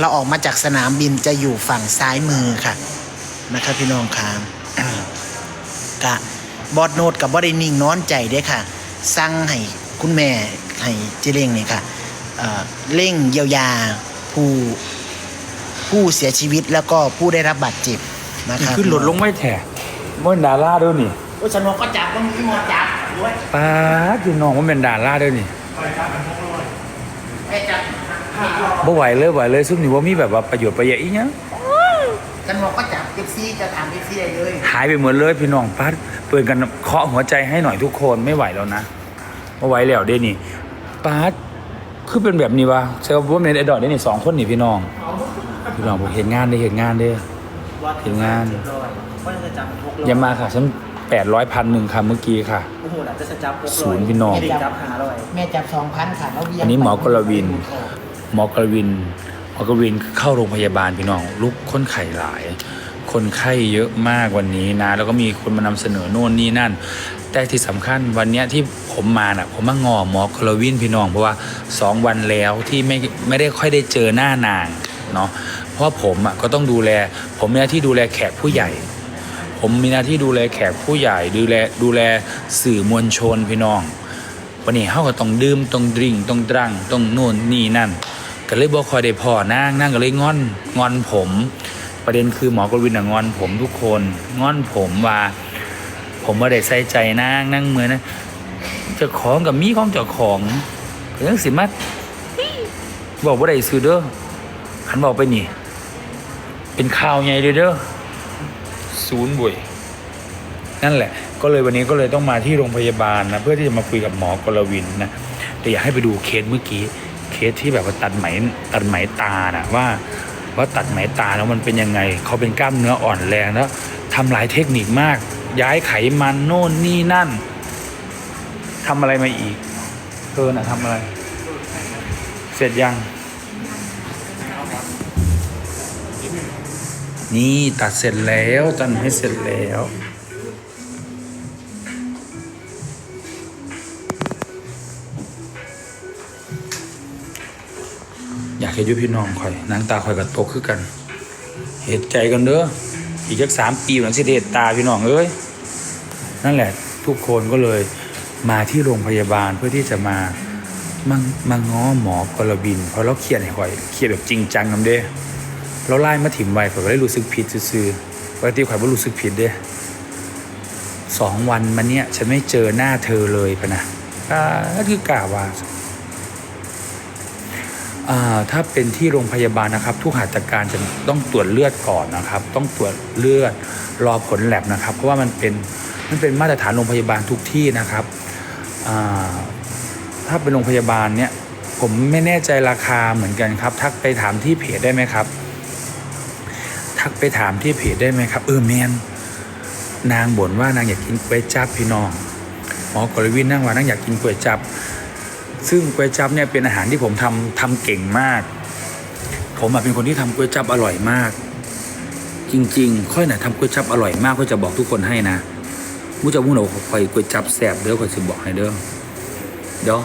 เราออกมาจากสนามบินจะอยู่ฝั่งซ้ายมือค่ะนะครับพี่น้องครับกะบอดโนดกับบอดนิ่งนอนใจเด้อค่ะสั่งให้คุณแม่ให้เจเล้งนี่ค่ะเอ่อเร่งเยียวยาผู้ผู้เสียชีวิตแล้วก็ผู้ได้รับบาดเจ็บนะครับขึ้นหลดลงไม่แถมันดาราด้วยนี่โอ้ยสนุกก็จับก็มีหมดจับด้วยป้าดพี่น้องมันเป็นดาราด้วยนี่แม่จับบ่ ไหวเลยไหวเลยซุ่มนี่ว่ามีแบบว่าประโยชน์ประหยัดอีกเนี้ยสนุกก็จับเอฟซีจะถามเอฟซีได้เลยหายไปหมดเลยพี่น้องป้าดเปิดกันเคาะหัวใจให้หน่อยทุกคนไม่ไหวแล้วนะบ่ไหวแล้วเด้นี่ป้าดคือเป็นแบบนี้วะเชื่อว่าเมนไอดอลได้นี่สองคนนี่พี่น้องพี่น้องผมเห็นงานได้เห็นงานเด้อเห็นงานก็จะจับหกอย่ามาค่ะฉันแปดร้อยพันหนึ่งค่ะเมื่อกี้ค่ะโอ้โหอาจจะจับหกศูนย์พี่น้องไม่ได้จับหาร้อยแม่จับสองพันค่ะแล้วเวียงอันนี้หมอกรวิน หมอกรวินหมอกรวินเข้าโรงพยาบาลพี่น้องลุกค้นไข้หลาย คนไข้เยอะมากวันนี้นะ แล้วก็มีคนมานำเสนอโน่นนี่นั่น แต่ที่สำคัญวันเนี้ยที่ผมมาน่ะผมมางอหมอกรวินพี่น้องเพราะว่าสองวันแล้วที่ไม่ไม่ได้ค่อยได้เจอหน้านางเนาะเพราะผมอะก็ต้องดูแล ผมมีหน้าที่ดูแลแขกผู้ใหญ่ผมมีหน้าที่ดูแลแขกผู้ใหญ่ดูแลดูแลสื่อมวลชนพี่น้อง วันนี้เขาก็ต้องดื่มต้องดื่งต้องดรังต้องโน่นนี่นั่น ก็เลยบอกคอยได้พอนั่งนั่งก็เลยงอนงอนผม ประเด็นคือหมอกวินอะงอนผมทุกคนงอนผมว่า ผมว่าได้ใส่ใจนั่งนั่งเหมือนนะเจ้าของกับมีของเจ้าของเรื่องสิมาบอกว่าได้ซื้อเด้อขันบอกไปนี่ เป็นข่าวใหญ่เลยเด้อศูนย์บุยนั่นแหละ ก็เลยวันนี้ก็เลยต้องมาที่โรงพยาบาลนะเพื่อที่จะมาคุยกับหมอกรวินนะแต่อยากให้ไปดูเคสเมื่อกี้ สที่แบบว่าตัดไหมตัดไหมตานะว่าว่าตัดไหมตาแล้วมันเป็นยังไง เขาเป็นกล้ามเนื้ออ่อนแรงแล้วทำหลายเทคนิคมาก ย้ายไขมันโน่นนี่นั่นทำอะไรมาอีกเธอน่ะทำอะไร เสร็จยัง นี่ตัดเสร็จแล้วตัดให้เสร็จแล้ว อยากให้ยุพี่น้องคอยนางตาคอยกับตกคือกัน เหตุใจกันเด้ออีกสักสามปีหลังสิเดตตาพี่น้องเอ้ยนั่นแหละทุกคนก็เลยมาที่โรงพยาบาลเพื่อที่จะมามามาง้อหมอกรบิน เพราะเราเครียดให้คอยเครียดแบบจริงจังนเด้เราไล่มาถิ่มไว้ข่อยก็เลยรู้สึกผิดซื่อๆปกติข่อยไม่รู้สึกผิดเด้สองวันมาเนี้ยฉันไม่เจอหน้าเธอเลยปะนะก็คือกล่าวว่า ถ้าเป็นที่โรงพยาบาลนะครับ ทุกหัตถการจะต้องตรวจเลือดก่อนนะครับ ต้องตรวจเลือดรอผลแลบนะครับ เพราะว่ามันเป็นมันเป็นมาตรฐานโรงพยาบาลทุกที่นะครับถ้าเป็นโรงพยาบาลเนี่ยผมไม่แน่ใจราคาเหมือนกันครับ ทักไปถามที่เพจได้ไหมครับ ทักไปถามที่เพจได้ไหมครับ เออแมนนางบ่นว่านางอยากกินก๋วยจับพี่น้องหมอกรวินนั่งว่า นางอยากกินก๋วยจับ ซึ่งก๋วยจั๊บเนี่ยเป็นอาหารที่ผมทำทำเก่งมาก ผมเป็นคนที่ทำก๋วยจั๊บอร่อยมาก จริง ๆ ค่อยหน่ะทำก๋วยจั๊บอร่อยมากก็จะบอกทุกคนให้นะมูจะมู้เราคอยก๋วยจั๊บแสบเด้อคอยจะบอกให้เด้อเดี๋ยว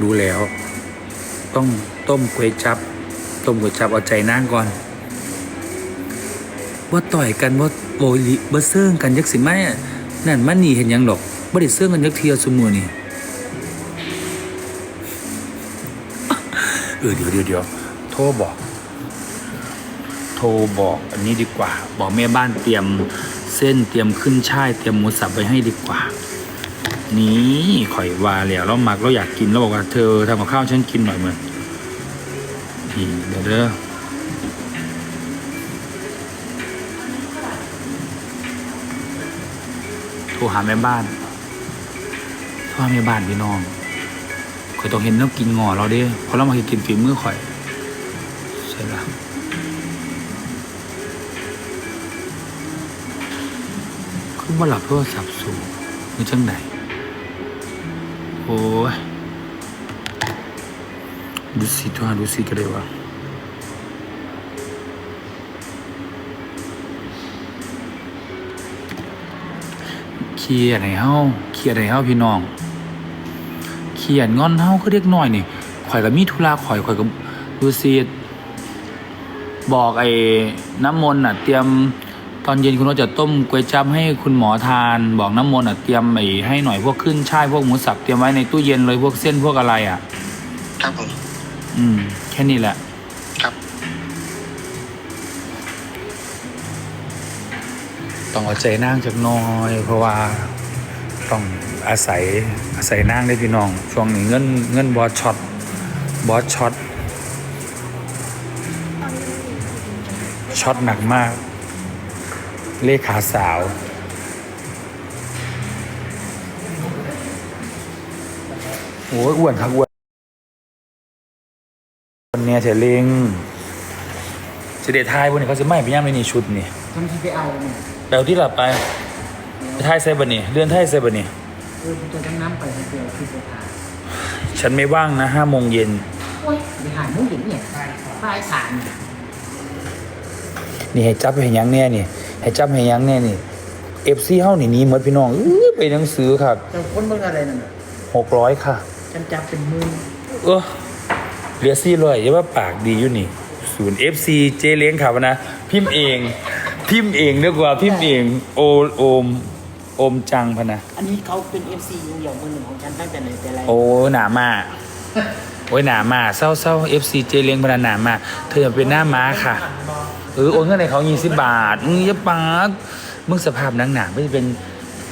รู้แล้ว ต้องต้มก๋วยจั๊บต้มก๋วยจั๊บเอาใจนั่งก่อนว่าต่อยกันว่าโอยลิว่เสื่องกันยักสิไม่นั่นมันนี่เห็นยังดอกบ่ได้เสื่องกันยักเทียวสมือนี่ ออเดี๋ยวเดี๋ยวเดี๋ยวโทรบอก โทรบอกอันนี้ดีกว่า บอกแม่บ้านเตรียมเส้นเตรียมขึ้นช่ายเตรียมหมูสับไปให้ดีกว่า นี่ข่อยว่าแล้วเรามักเราอยากกินเราบอกว่าเธอทำกับข้าวฉันกินหน่อยเหมือนนี่เดี๋ยวเด้อโทรหาแม่บ้านโทรหาแม่บ้านพี่น้อง อยต้องเห็นแล้วกินงอเราด้เพราะเรามาเห็นกินฝีมือข่อยใช่ละคือว่าหลับโทรศัพท์สูงมือจังไหนโอ้ยดูสิทุกดูสิก็ได้วะเครียดให้เฮาเครียดให้เฮาพี่น้อง เขียนงอนเฮาก็เรียกน้อยนี่ข่อยก็มีธุระข่อยข่อยก็ดูสิบอกไอ้น้ำมนต์อะ เตรียมตอนเย็นคุณว่าจะต้มก๋วยจั๊บให้คุณหมอทาน บอกน้ำมนต์อะเตรียมไอ้ให้หน่อยพวกขึ้นช่ายพวกหมูสับเตรียมไว้ในตู้เย็นเลยพวกเส้นพวกอะไรอะ ครับผม อืม แค่นี้แหละ ครับ ต้องเอาใจนั่งจากหน้อย เพราะว่า ต้องอาศัยอาศัยนั่งได้พี่น้อง ช่วงนี้เงินเงินบอสช็อตบอสช็อตช็อตหนักมาก เลขาสาว โอ้ยอ้วนครับอ้วนคนเนี่ยเฉลิงเสด็จไทยพวกนี้เขาจะไม่ไปย่างในนี่ชุดนี่ทำที่ไปเอาเนี่ยแปลที่หลับไป ไปไทยเซบันนี่เลื่อนไทยเซบันนี่เออผมจะต้องน้ำไปให้เดียวคือไปถ่ายฉันไม่ว่างนะห้าโมงเย็นโอ้ยไปถ่ายมุ้งหญิงเนี่ยป้ายฐานเนี่ยนี่ให้จับให้หยังแน่นี่ให้จับให้หยังแน่นี่เอฟซีเฮานี่หนี้หมดพี่น้องอื้อไปหนังสือค่ะเจ้าคนเบิ่งอะไรนั่นน่ะหกร้อยค่ะ ฉันจับเป็นหมือเออเหลือซี่ร้อยอย่าว่าปากดีอยู่นี่ศูนย์เอฟซีเจเลี้ยงข่าวนะ พิมพ์เอง พิมพ์เองดีกว่าพิมพ์เอง โอโอมโอมจังพะนะ อันนี้เขาเป็น FC ยิงเดี่ยวมือหนึ่งของฉันตั้งแต่ไหนแต่ไรโอ้หนามาโอ้ยหนามาเศร้าเศร้าเอฟซีเจเลี้ยงพนันหนามาเธออย่าเป็นหน้าม้าค่ะเออโอนเงินให้เขายี่สิบบาทมึงอย่าปาดมึงสภาพหนังหนาไม่ได้เป็น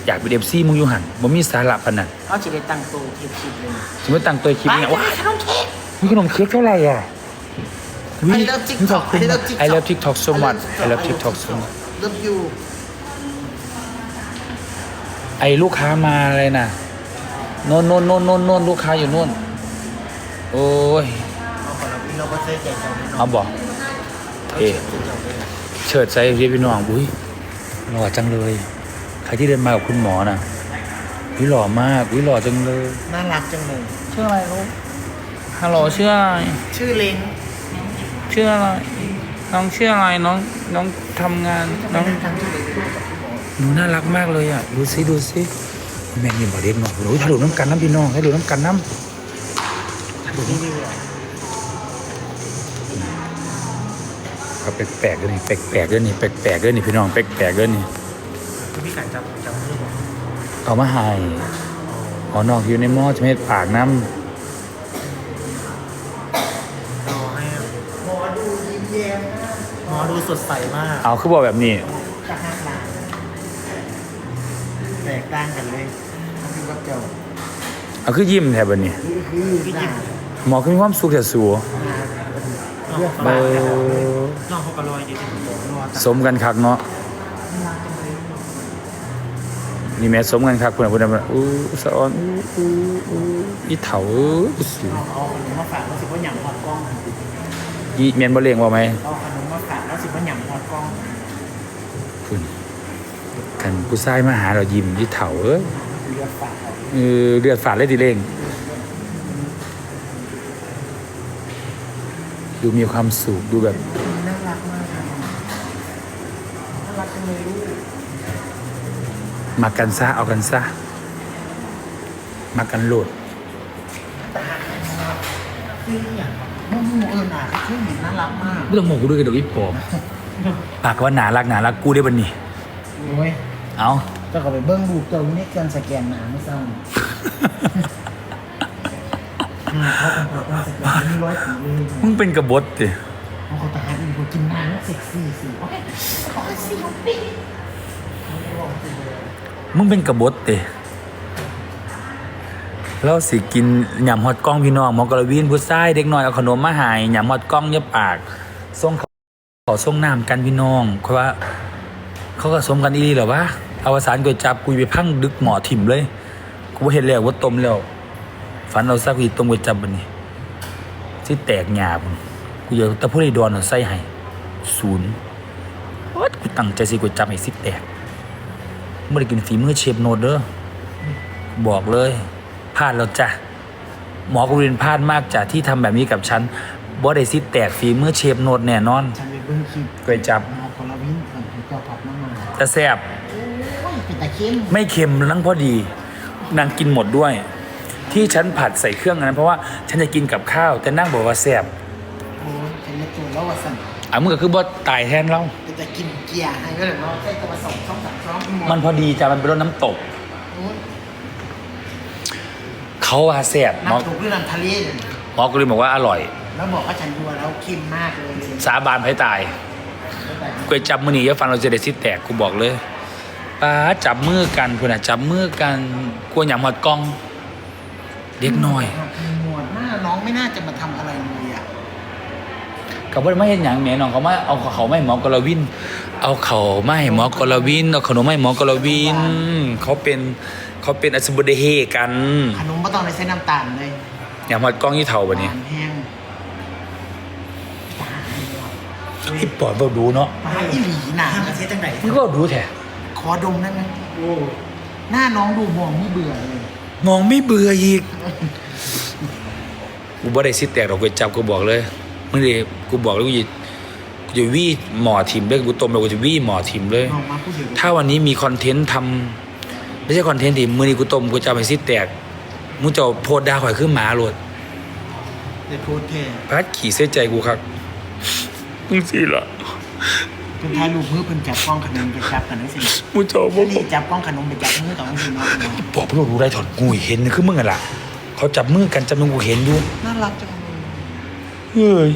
อยากเป็นเอฟซีมึงอยู่หันบ่มีสาระพนันเขาจะได้ตั้งโตเทียบชิดเลยสมมติตั้งตัวคลิปเนี่ยว้ายขนมเค้กมีขนมเค้กเท่าไหร่อะ I love TikTok I love TikTok I love TikTok so much I love TikTok so much love you ไอ้ลูกค้ามาเลยนะโน่นโน่นโน่นโน่นโน่นลูกค้าอยู่โน่นโอ้ยเอาคนละพี่เราก็เสียใจเจ้าพี่น้องเอาบอกเอ๊ะเฉิดใจพี่พี่น้องอุ้ยหล่อจังเลย ใครที่เดินมากับคุณหมอน่ะอุ้ยหล่อมากอุ้ยหล่อจังเลย น่ารักจังเลยชื่ออะไรลูกฮัลโหลชื่ออะไรชื่อเล้ง ชื่ออะไร น้องชื่ออะไรน้องน้องทำงานน้องทางชื่อเล้งด้วยกับพี่หมอหนูน่ารักมากเลยอะ ดูซิดูซิแม่งยินบอกเด็กเนาะโอ้ยถ่ายรูปน้ำกันน้ำพี่น้องถ่ายรูปน้ำกันน้ำถ่ายรูปน้ำนี่เลยเขาแปลกๆด้วยนี่แปลกๆด้วยนี่แปลกๆด้วยนี่พี่น้องแปลกๆด้วยนี่มีการจับจับมือบอกเอามาให้อ๋อนอกอยู่ในหม้อจะไม่ให้ปากน้ร ดูยิ้มแย้มนะหมอดูสดใสมากำเอาคือบอกแบบนี้ จากห้างร้านแตกต่างกันเลยเขาคือกับเจ้าเอาคือยิ้มแทบแบบนี้คือคือหน้าหมอคือมีความสุขแต่สัวน้องเขาเออน้องเขาก็ลอยอยู่ที่ผมรอตาสมกันคักเนาะนี่แม่สมกันคักคุณอะคุณอะอู้สะออนอู้อู้อู้อีเถาอู้สู เอาเอาขนมมาฝากแล้วสิว่าหยำฮอดกล้อง อีเมียนบ่เลี้ยงว่าไหมเอาขนมมาฝากแล้วสิว่าหยำฮอดกล้องคุณกันผู้ชายมาหาเรายิ้มอีเถาเอ้ยเลือดฝากเอาเออเลือดฝาดเลยทีเร่งดูมีความสุขดูแบบน่ารักมากค่ะน่ารักจังเลยลูกมากันซะเอากันซะมากันโหลดคืออย่าง มึงเออหนาคือหญิงน่ารักมากไม่ต้องโมกูด้วยกันดอกอีปอบปากว่าหนารักหนารักกูได้บันนี่โอ้ยเอาเจ้าก็ไปเบิ้งลูกเจ้าอยู่ในเครื่องสแกนหนาไม่เศร้าหน้าเขาเป็นคนสแกนมีร้อยปีเลยมึงเป็นกบฏดิเขาเขาตาหาอีกคนกินน้ำเซ็กซี่สิโอ้ยโอ้ยสิลูกปี มึงเป็นกบฏดิ เราสิกินหยำฮอดกล้องพี่น้องมอกรวินผู้ชายเด็กน้อยเอาขนมมาหายหยำฮอดกล้องเยอะปากส่งขาขอส่งน้ำกันพี่น้องเพราะว่า เขาก็สมกันอีหลีเหรอวะเอาวสารก๋วยจับกูไปพังดึกหมอถิ่มเลย กูบ่เห็นแล้วว่าต้มแล้วฝันเอาซากอีต้มก๋วยจับบันนี้ที่แตกหยาบกูอยากตะพูดไอ้ดอนเอาใส่ให้ศูนย์กูตั้งใจสิก๋วยจับให้สิแตกไม่ได้กินฝีมือเชฟโนดเด้อบอกเลย พลาดแล้วจ้ะหมอกุรินพลาดมากจ้ะที่ทำแบบนี้กับฉันบ่ได้สิแตกฝีมือเชฟโนดแน่นอนฉันไปเบิ้งคลิปก๋วยจับมาคนละวินก่อนถึงเจ้าผัดน้ำมันแต่แซ่บโอ้ยเป็นตะเค็มไม่เค็มนั่งพอดีนางกินหมดด้วย ที่ฉันผัดใส่เครื่องอันนั้นเพราะว่าฉันจะกินกับข้าว แต่นั่งบอกว่าแซ่บโอ้ยฉันเล็กตัวแล้วว่าสั่นอะมึงก็คือบ่ตายแทนเราแต่จะกินเกียร์ให้ก็เลยเนาะใส่กระสอบช่องสามช่องหดมันพอดีจ้ะมันเป็นรสน้ำตกโอ้ย เขาว่าแซ่บหมอน้ำตกด้วยน้ำทะเลเลยหมอก็เลยบอกว่าอร่อย แล้วบอกว่าฉันยัวแล้วเค็มมากเลยสาบานให้ตายก๋วยจับมือหนีอย่าฟันเราจะได้ซิแตกกูบอกเลยป้าจับมือกันคุณอะจับมือกันกลัวหยามหอดกล้อง เด็กน้อยหมวดหน้าน้องไม่น่าจะมาทำอะไรเลยอะกับว่าไม่เห็นอย่างแม่น้องเขามาเอาเขาไม่หมอกรวิน เอาเขาไม่หมอกรวินเอาขนมไม่หมอกรวิน เขาเป็น เขาเป็นอสมบเดเฮกัน ขนมไม่ต้องในเส้นน้ำตาลเลยหยามหอดกล้องยี่เท่าบันนี้หวานแห้งพี่ปอดเราดูเนาะปลาอีหลีหนาเส้นจังไหนมึงก็ดูแท้ขอดมได้ไหมโอ้หน้าน้องดูมองไม่เบื่อเลยมองไม่เบื่ออีกกูบ่ได้ซิแตกหรอกก๋วยจับกูบอกเลยมึงดิกูบอกเลยกูจะกูจะวี่หมอทิมเลยกูต้มแล้วกูจะวี่หมอทิมเลย น้องมาพูดเดี๋ยว ถ้าวันนี้มีคอนเทนต์ทำ ไม่ใช่คอนเทนต์ที่มือนี้กูต้มกูจะเอาไปซิแตกมึงจะเอาโพดดาข่อยขึ้นหมาโหลดเดี๋ยวโทษแค่พัดขี่เส้นใจกูครับมึงสิล่ะเป็นท้ายรูปมือเป็นจับกล้องขนมไปจับกันนั่นสิมึงจะเอาบ่นี่จับกล้องขนมไปจับมือต่อมือเนาะบอกพี่รู้ได้ถอดกูเห็นคือมึงอะล่ะ เขาจับมือกันจับมือกูเห็นอยู่น่ารักจังเลยเฮ้ย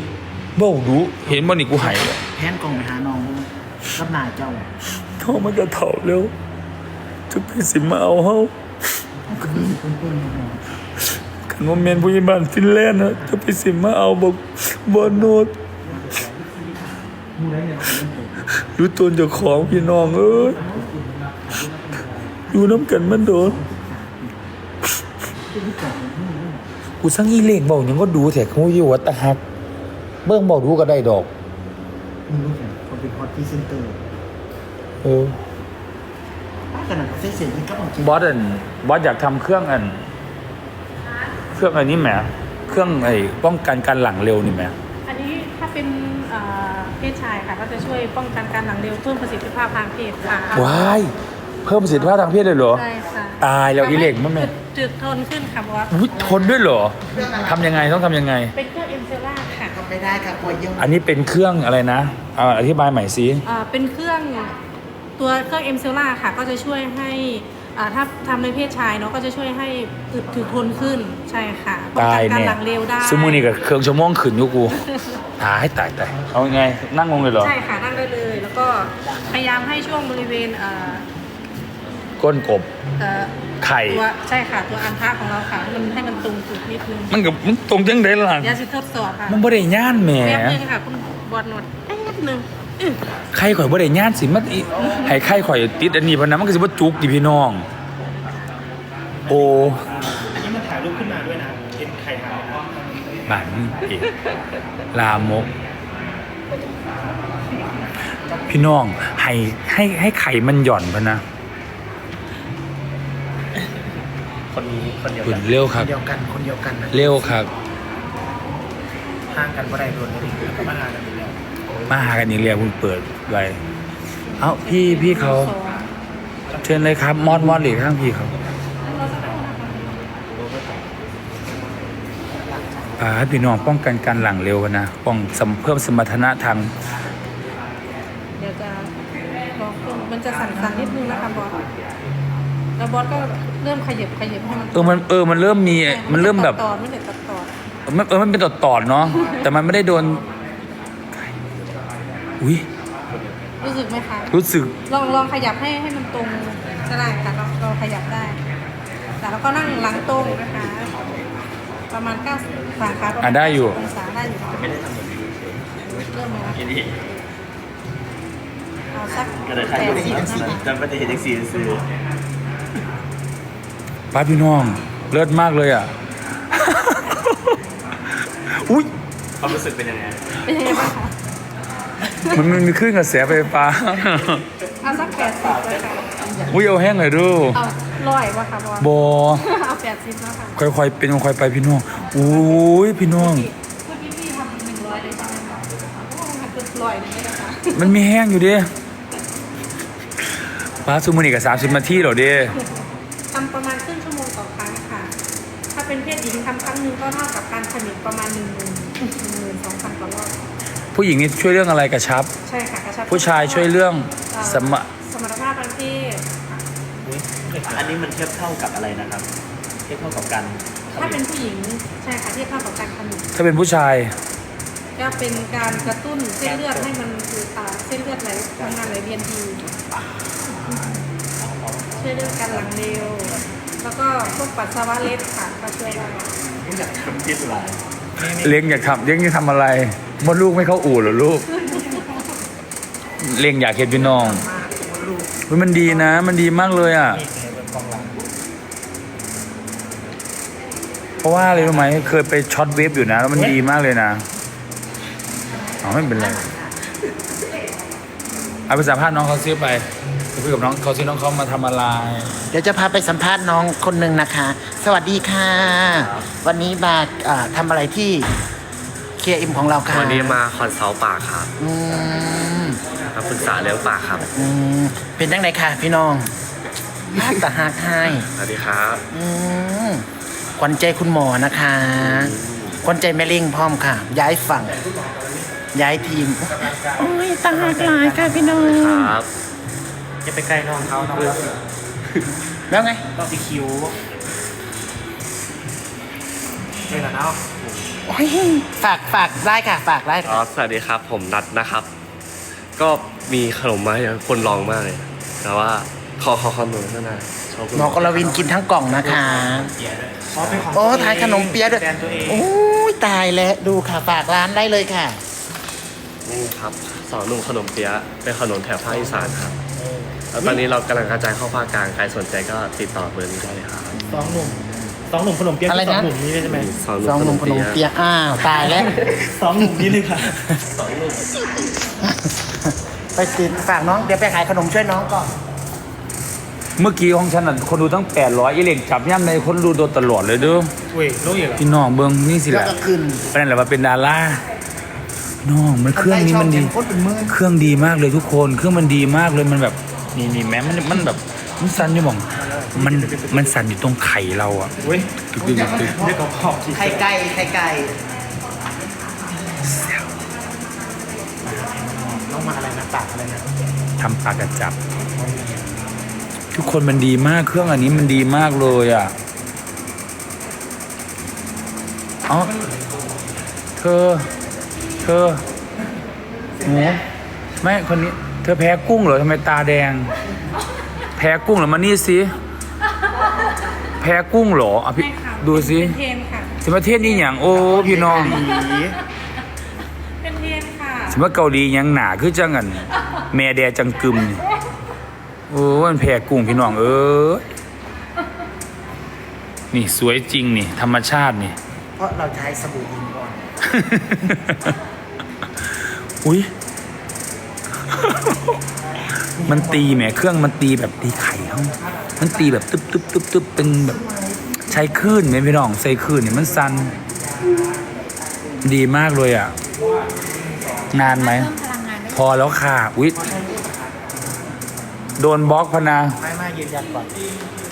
เบ้าดูเห็นบ่นี่กูหายเลยแพนกล่องไปหาน้องด้วยรับหน้าเจ้าเขามันจะเถ่าเร็ว จะไปสิมาเอาเฮากันว่าเมนผู้ใหญ่บ้านฟินแลนด์นะจะไปสิมาเอาบอกบอโนดรู้ตนเจ้าของพี่น้องเอ้ยอยู่น้ำกันมันโดนกูสั่งอีเล่งเบายังก็ดูแถเขาอยู่วัดตะหัก เบิ่งเบาดูก็ได้ดอกมึงรู้ไหมคนเป็นฮอตพรีเซนเตอร์เออ ป้าขนาดเส้นเสียงนี่ก็บอกจริงบอสอันบอสอยากทำเครื่องอัน เครื่องอันนี้แหมเครื่องไอ้ป้องกันการหลังเร็วนี่แหมอันนี้ถ้าเป็นเอ่อเพศชายค่ะ ก็จะช่วยป้องกันการหลังเร็วเพิ่มประสิทธิภาพทางเพศค่ะว้ายเพิ่มประสิทธิภาพทางเพศเลยเหรอ ใช่ค่ะตายแล้วอีเล็กมั้งแม่ จุดทนขึ้นค่ะบอสอุ๊ยทนด้วยเหรอทำยังไงต้องทำยังไง เป็นเครื่องเอ็มเซล่าค่ะ ทำไม่ได้ค่ะกลัวเยี่ยมอันนี้เป็นเครื่องอะไรนะเอาอธิบายใหม่สิเอ่อเป็นเครื่อง ตัวเครื่องเอ็มเซล่าค่ะก็จะช่วยให้อ่าถ้าทำในเพศชายเนาะก็จะช่วยให้อึดถึกทนขึ้นใช่ค่ะป้องตากัยนการเนี่ยหลังเร็วได้ซึ่งมือนี่กับเครื่องชั่วโมงขืนอยู่กู ตายตายตายเอาไง นั่งงงเลยเหรอ ใช่ค่ะนั่งได้เลย แล้วก็พยายามให้ช่วงบริเวณเอ่อก้นกบ เอ่อไข่ ตัวใช่ค่ะตัวอันทะของเราค่ะมันให้มันตรงจุดนิดนึงมันกับมันตรงจังไดล่ะ เดี๋ยวสิทดสอบค่ะมันบ่ได้ย่านแหม แป๊บนึงค่ะคุณบอลนวดแป๊บนึงอื้อ ไข่ข่อยบ่ได้ย่านสิมันอีให้ไข่ข่อยติดอันนี้เพราะนั้นมันก็สิบ่จุกดิพี่น้อง โอ้อันนี้มันถ่ายรูปขึ้นมาด้วยนะเห็นไข่หาวบ้านมึงเองลามก พี่น้องให้ให้ให้ไข่มันหย่อนพะนะ คนนี้คนเดียวคุกัณนเร็วคครับ นเดียวกันคนเดียวกันนะเร็วครับ ห่างกันบ่ได้โดนเลยแล้วก็มาหากันอีกแล้ว มาหากันอีกแล้วคุณเปิดไว้เอ้าพี่พี่เขาสองเชิญเลยครับ มอดมอดหลีกข้างพี่เขาอ่าพี่น้องป้องกันการหลังเร็วกันนะป้องสมเพิ่มสมรรถนะทางเดี๋ยวจะลองขึ้นมันจะสั่นๆนิดนึงนะคะบอสแล้วบอสก็เริ่มขยับขยับให้มันเออมันเออมันเริ่มมีมันเริ่มแบบตอนไม่เด็ดตัดตอนมันเออมันเป็นตอดตอดๆเนาะแต่มันไม่ได้โดน อุ้ยรู้สึกไหมคะ รู้สึกลองลองขยับให้ให้มันตรงก็ได้ค่ะเราเราขยับได้ แต่เราก็นั่งหลังตรงนะคะ ประมาณ90ฝั่งขาประมาณอะได้อยู่ 90องศาได้อยู่เริ่มไหมคะเอาสักก็เลยแปถ่ายดรูปสิบนะนะคะจำปฏิเหตุซีซื้อป้าพี่น้อง เลิศมากเลยอะ อุ้ยความรู้สึกเป็นยังไงเป็นยังไงบ้างคะ มันมันมีคลื่นกระแสไฟฟ้า เอาสักแปดสิบเลยค่ะอุ้ยเอาแห้งเลยดูเอาร้อยวะค่ะบอสบอเอาแปดสิบแล้วค่ะค่อยๆเป็นค่อยๆไปพี่น้องอุ้ยพี่น้องเมื่อกี้พี่ทำหนึ่งร้อยเลยใช่ไหมคะโอ้มันเป็นร้อยเลยนะคะมันมีแห้งอยู่เดิป้าซูมือนี่กับสามสิบนาทีเหรอเด้ทำประมาณครึ่งชั่วโมงต่อครั้งค่ะ ถ้าเป็นเพศหญิงทำครั้งหนึ่งก็เท่ากับการผลิตประมาณหนึ่งหมื่นหนึ่งหมื่นสองพันกว่ารอบ ผู้หญิงนี่ช่วยเรื่องอะไรกระชับ ใช่ค่ะกระชับผู้ชายช่วยเรื่องอ่าสมะสมรรถภาพทางเพศอันนี้มันเทียบเท่ากับอะไรนะครับ เทียบเท่ากับการถ้าเป็นผู้หญิงใช่ค่ะที่เท่ากับการขมิบถ้าเป็นผู้ชาย ก็เป็นการกระตุ้นเส้นเลือดให้มันคืออ่าเส้นเลือดไหลทำงานไหลเวียนดีช่วยเรื่องการหลังเร็วแล้วก็พวกปัสสาวะเล็ดค่ะก็ช่วยได้ไม่อยากทำพิษหลายเลี้ยงอยากทำเลี้ยงอยากทำอะไร มดลูกไม่เข้าอู่เหรอลูก เลี้ยงอยากเห็นพี่น้องเฮ้ยมันดีนะ มันดีมากเลยอะนี่เป็นกองหลังเพราะว่าอะไรรู้ไหมเคยไปช็อตเวฟอยู่นะ แล้วมันดีมากเลยนะเอาไม่เป็นไรเอาไปสัมภาษณ์น้องเขาซื้อไปไปคุยกับน้องเขาซื้อน้องเขามาทำอะไร เดี๋ยวจะพาไปสัมภาษณ์น้องคนหนึ่งนะคะ สวัสดีค่ะ วันนี้มาอ่าทำอะไรที่ เคลียร์อิมของเราค่ะวันนี้มาคอนซัลท์ปากครับอืมมาปรึกษาเรื่องปากครับอืมเป็นยังไงค่ะ พี่น้องมากแต่หักให้สวัสดีครับอืมขวัญใจคุณหมอนะคะขวัญใจแม่ลิงพร้อมค่ะ ย้ายฝั่ง ย้ายทีมโอ้ยตาหักหลายค่ะพี่น้องครับจะไปใกล้น้องเขาน้องเขาแล้วไง ต้องไปคิวเฮ้ยนะเนาะโอ้ย ฝากฝากได้ค่ะฝากได้อ๋ค่ะอสวัสดีครับ ผมนัดนะครับ ก็มีขนมมาให้คนลองมากเลย แต่ว่าขอขอขนมเท่านั้นชอบคุณหมอกรวินกินทั้งกล่องนะคะ อ๋อเป็นของโอ้ตัวเงทานขนมเปี๊ยะด้วยแบรนด์ตัวเองโอ้ยตายแล้วดูค่ะฝากร้านได้เลยค่ะ นี่ครับสอนหนุ่มขนมเปี๊ยะเป็นขนมแถบภาคอีสานครับแล้วตอนนี้เรากำลังกระจายเข้าภาคกลางใครสนใจก็ติดต่อเบอร์นี้ได้เลยครับ สองหนุ่ม สองหนุ่มขนมเปี๊ยะอะไรสอนะงหนุ่มนี้ใช่ไหมสอนสองหหนุ่นุ่มมขขนนมมเปี๊เปี๊ยะยะอ้าวตายแล้ว สองหนุ่มนี้เลยค่ะไปติดฝากน้อง เดี๋ยวไปขายขนมช่วยน้องก่อน เมื่อกี้ของฉันน่ะคนดูตั้ง 800อีเหล็กจับย่ำในคนดูโดนตลอดเลยเด้อเว้ยรู้อีกเหรอพี่น้องเบิ้งนี่สิแหแล้วละก็ขึ้นเป็นอะไรว่าเป็นดาราน้องมันเครื่องนี้มันดีโคตรเป็นหมื่นเครื่องดีมากเลยทุกคน เครื่องมันดีมากเลยมันแบบนี่นี่แม้มันมันแบบมันสั่นอยู่หมอง มันมันสั่นอยู่ตรงไข่เราอะเว้ยตึกตึกตึกตึกเรียกเขาพอกที่ไข่ไก่ไข่ไก่น้องมาอะไรนะปากอะไรนะทำปากกระจับ ทุกคนมันดีมากเครื่องอันนี้มันดีมากเลยอะอ๋อเธอ เธอหนูไม่คนนี้ เธอแพ้กุ้งเหรอทำไมตาแดง แพ้กุ้งเหรอมานี่สิ แพ้กุ้งเหรออะพี่ใช่ค่ะดูสิเป็นเทรนค่ะสมประเทศนี้อย่างโอ้พี่น้องเป็นเทรนค่ะสมมติเกาหลียังหนาคือจังกันแม่แดจังกึมนี่โอ้มันแพ้กุ้งพี่น้องเออนี่สวยจริงนี่ ธรรมชาตินี่ เพราะเราใช้สบู่อินก่อนอุ้ย มันตีแหมเครื่องมันตีแบบตีไข่เขามันตีแบบตึ๊บตึ๊บตึ๊บตึ๊บเป็นแบบใช้คลื่นไหมพี่น้องใช้คลื่นเนี่ยมันซันดีมากเลยอะ นานไหม พอแล้วค่ะอุ๊ยโดนบล็อกพะนา ไม่ไม่ยืนยันก่อน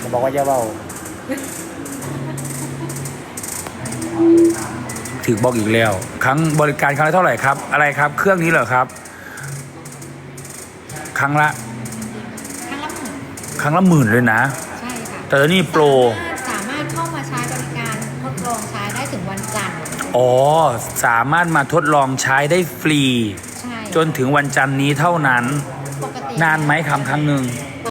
จะบอกว่าจะเบาถือบอกอีกแล้ว ครั้งบริการครั้งละเท่าไหร่ครับ อะไรครับ เครื่องนี้เหรอครับ ครั้งละครั้งละหมื่นครั้งละหมื่นเลยนะ ใช่ค่ะแต่นี่โปร สามารถเข้ามาใช้บริการทดลองใช้ได้ถึงวันจันทร์อ๋อ สามารถมาทดลองใช้ได้ฟรี ใช่จนถึงวันจันทร์นี้เท่านั้น ปกตินานไหมคำครั้งหนึ่งป